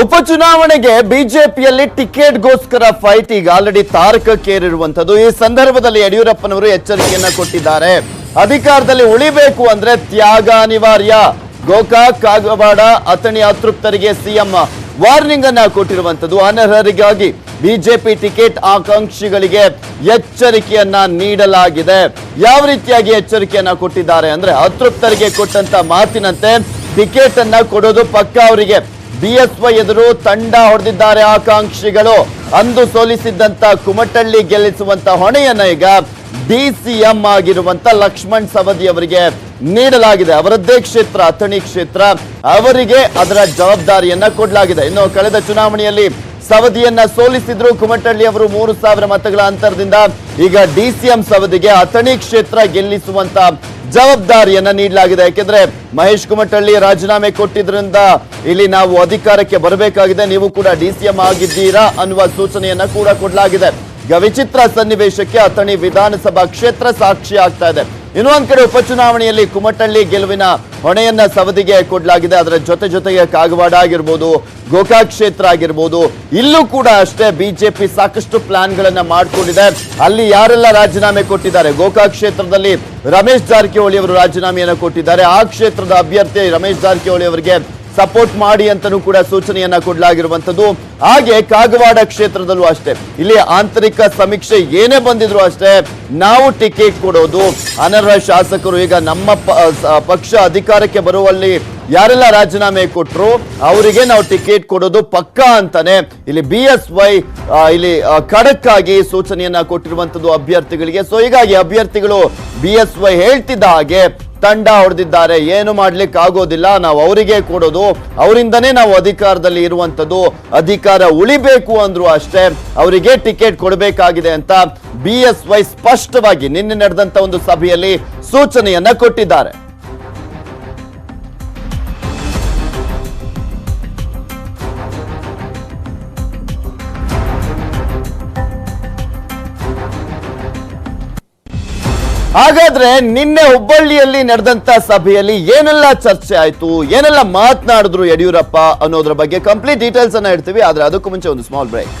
ಉಪಚುನಾವಣೆಗೆ ಬಿಜೆಪಿಯಲ್ಲಿ ಟಿಕೆಟ್ಗೋಸ್ಕರ ಫೈಟ್ ಈಗ ಆಲ್ರೆಡಿ ತಾರಕಕ್ಕೇರಿರುವಂಥದ್ದು. ಈ ಸಂದರ್ಭದಲ್ಲಿ ಯಡಿಯೂರಪ್ಪನವರು ಎಚ್ಚರಿಕೆಯನ್ನ ಕೊಟ್ಟಿದ್ದಾರೆ. ಅಧಿಕಾರದಲ್ಲಿ ಉಳಿಬೇಕು ಅಂದ್ರೆ ತ್ಯಾಗ ಅನಿವಾರ್ಯ. ಗೋಕಾಕ್, ಕಾಗವಾಡ, ಅಥಣಿ ಅತೃಪ್ತರಿಗೆ ಸಿಎಂ ವಾರ್ನಿಂಗ್ ಅನ್ನ ಕೊಟ್ಟಿರುವಂಥದ್ದು. ಅನರ್ಹರಿಗಾಗಿ ಬಿಜೆಪಿ ಟಿಕೆಟ್ ಆಕಾಂಕ್ಷಿಗಳಿಗೆ ಎಚ್ಚರಿಕೆಯನ್ನ ನೀಡಲಾಗಿದೆ. ಯಾವ ರೀತಿಯಾಗಿ ಎಚ್ಚರಿಕೆಯನ್ನ ಕೊಟ್ಟಿದ್ದಾರೆ ಅಂದ್ರೆ ಅತೃಪ್ತರಿಗೆ ಕೊಟ್ಟಂತ ಮಾತಿನಂತೆ ಟಿಕೆಟ್ ಅನ್ನ ಕೊಡೋದು ಪಕ್ಕ ಅವರಿಗೆ. ಬಿಎಸ್ವೈ ಎದುರು ತಂಡ ಹೊಡೆದಿದ್ದಾರೆ ಆಕಾಂಕ್ಷಿಗಳು. ಅಂದು ಸೋಲಿಸಿದ್ದಂತ ಕುಮಟಳ್ಳಿ ಗೆಲ್ಲಿಸುವಂತ ಹೊಣೆಯನ್ನ ಈಗ ಡಿಸಿಎಂ ಆಗಿರುವಂತ ಲಕ್ಷ್ಮಣ್ ಸವದಿ ಅವರಿಗೆ ನೀಡಲಾಗಿದೆ. ಅವರದ್ದೇ ಕ್ಷೇತ್ರ, ಅಥಣಿ ಕ್ಷೇತ್ರ. ಅವರಿಗೆ ಅದರ ಜವಾಬ್ದಾರಿಯನ್ನ ಕೊಡಲಾಗಿದೆ. ಇನ್ನು ಕಳೆದ ಚುನಾವಣೆಯಲ್ಲಿ ಸವದಿಯನ್ನ ಸೋಲಿಸಿದ್ರು ಕುಮಟಳ್ಳಿ ಅವರು ಮೂರು ಸಾವಿರ ಮತಗಳ ಅಂತರದಿಂದ. ಈಗ ಡಿಸಿಎಂ ಸವದಿಗೆ ಅಥಣಿ ಕ್ಷೇತ್ರ ಗೆಲ್ಲಿಸುವಂತ ಜವಾಬ್ದಾರಿಯನ್ನ ನೀಡಲಾಗಿದೆ. ಯಾಕೆಂದ್ರೆ ಮಹೇಶ್ ಕುಮಟಳ್ಳಿ ರಾಜೀನಾಮೆ ಕೊಟ್ಟಿದ್ರಿಂದ ಇಲ್ಲಿ ನಾವು ಅಧಿಕಾರಕ್ಕೆ ಬರಬೇಕಾಗಿದೆ. ನೀವು ಕೂಡ ಡಿಸಿಎಂ ಆಗಿದ್ದೀರಾ ಅನ್ನುವ ಸೂಚನೆಯನ್ನ ಕೂಡ ಕೊಡಲಾಗಿದೆ. ವಿಚಿತ್ರ ಸನ್ನಿವೇಶಕ್ಕೆ ಅಥಣಿ ವಿಧಾನಸಭಾ ಕ್ಷೇತ್ರ ಸಾಕ್ಷಿ ಆಗ್ತಾ ಇದೆ. ಇನ್ನೊಂದ್ ಕಡೆ ಉಪಚುನಾವಣೆಯಲ್ಲಿ ಕುಮಟಳ್ಳಿ ಗೆಲುವಿನ ಹೊಣೆಯನ್ನ ಸವದಿಗೆ ಕೊಡಲಾಗಿದೆ. ಅದರ ಜೊತೆ ಜೊತೆಗೆ ಕಾಗವಾಡ ಆಗಿರ್ಬೋದು, ಗೋಕಾಕ್ ಕ್ಷೇತ್ರ ಆಗಿರ್ಬೋದು, ಇಲ್ಲೂ ಕೂಡ ಅಷ್ಟೇ ಬಿಜೆಪಿ ಸಾಕಷ್ಟು ಪ್ಲಾನ್ಗಳನ್ನ ಮಾಡಿಕೊಂಡಿದೆ. ಅಲ್ಲಿ ಯಾರೆಲ್ಲ ರಾಜೀನಾಮೆ ಕೊಟ್ಟಿದ್ದಾರೆ? ಗೋಕಾಕ್ ಕ್ಷೇತ್ರದಲ್ಲಿ ರಮೇಶ್ ಜಾರಕಿಹೊಳಿ ಅವರು ರಾಜೀನಾಮೆಯನ್ನು ಕೊಟ್ಟಿದ್ದಾರೆ. ಆ ಕ್ಷೇತ್ರದ ಅಭ್ಯರ್ಥಿ ರಮೇಶ್ ಜಾರಕಿಹೊಳಿ ಅವರಿಗೆ ಸಪೋರ್ಟ್ ಮಾಡಿ ಅಂತಲೂ ಕೂಡ ಸೂಚನೆಯನ್ನ ಕೊಡಲಾಗಿರುವಂತದ್ದು ಹಾಗೆ ಕಾಗವಾಡ ಕ್ಷೇತ್ರದಲ್ಲೂ ಅಷ್ಟೇ. ಇಲ್ಲಿ ಆಂತರಿಕ ಸಮೀಕ್ಷೆ ಏನೇ ಬಂದಿದ್ರು ಅಷ್ಟೇ ನಾವು ಟಿಕೆಟ್ ಕೊಡೋದು. ಅನರ್ಹ ಶಾಸಕರು ಈಗ ನಮ್ಮ ಪಕ್ಷ ಅಧಿಕಾರಕ್ಕೆ ಬರುವಲ್ಲಿ ಯಾರೆಲ್ಲ ರಾಜೀನಾಮೆ ಕೊಟ್ರು ಅವರಿಗೆ ನಾವು ಟಿಕೆಟ್ ಕೊಡೋದು ಪಕ್ಕಾ ಅಂತಾನೆ. ಇಲ್ಲಿ ಬಿ ಎಸ್ ವೈ ಇಲ್ಲಿ ಖಡಕ್ ಆಗಿ ಸೂಚನೆಯನ್ನ ಕೊಟ್ಟಿರುವಂತದ್ದು ಅಭ್ಯರ್ಥಿಗಳಿಗೆ. ಸೊ ಹೀಗಾಗಿ ಅಭ್ಯರ್ಥಿಗಳು ಬಿ ಎಸ್ ವೈ ಹೇಳ್ತಿದ್ದ ಹಾಗೆ ತಂಡ ಹೊಡೆದಿದ್ದಾರೆ. ಏನು ಮಾಡ್ಲಿಕ್ಕೆ ಆಗೋದಿಲ್ಲ ನಾವು ಅವರಿಗೆ ಕೊಡೋದು, ಅವರಿಂದನೇ ನಾವು ಅಧಿಕಾರದಲ್ಲಿ ಇರುವಂತದ್ದು ಅಧಿಕಾರ ಉಳಿಬೇಕು ಅಂದ್ರು ಅಷ್ಟೇ ಅವರಿಗೆ ಟಿಕೆಟ್ ಕೊಡಬೇಕಾಗಿದೆ ಅಂತ ಬಿ ಸ್ಪಷ್ಟವಾಗಿ ನಿನ್ನೆ ನಡೆದಂತ ಒಂದು ಸಭೆಯಲ್ಲಿ ಸೂಚನೆಯನ್ನ ಕೊಟ್ಟಿದ್ದಾರೆ. ಹಾಗಾದ್ರೆ ನಿನ್ನೆ ಹುಬ್ಬಳ್ಳಿಯಲ್ಲಿ ನಡೆದಂತ ಸಭೆಯಲ್ಲಿ ಏನೆಲ್ಲ ಚರ್ಚೆ ಆಯ್ತು, ಏನೆಲ್ಲ ಮಾತನಾಡಿದ್ರು ಯಡಿಯೂರಪ್ಪ ಅನ್ನೋದ್ರ ಬಗ್ಗೆ ಕಂಪ್ಲೀಟ್ ಡೀಟೇಲ್ಸ್ ಅನ್ನ ಇಡ್ತೀವಿ ಆದ್ರೆ ಅದಕ್ಕೂ ಮುಂಚೆ ಒಂದು ಸ್ಮಾಲ್ ಬ್ರೇಕ್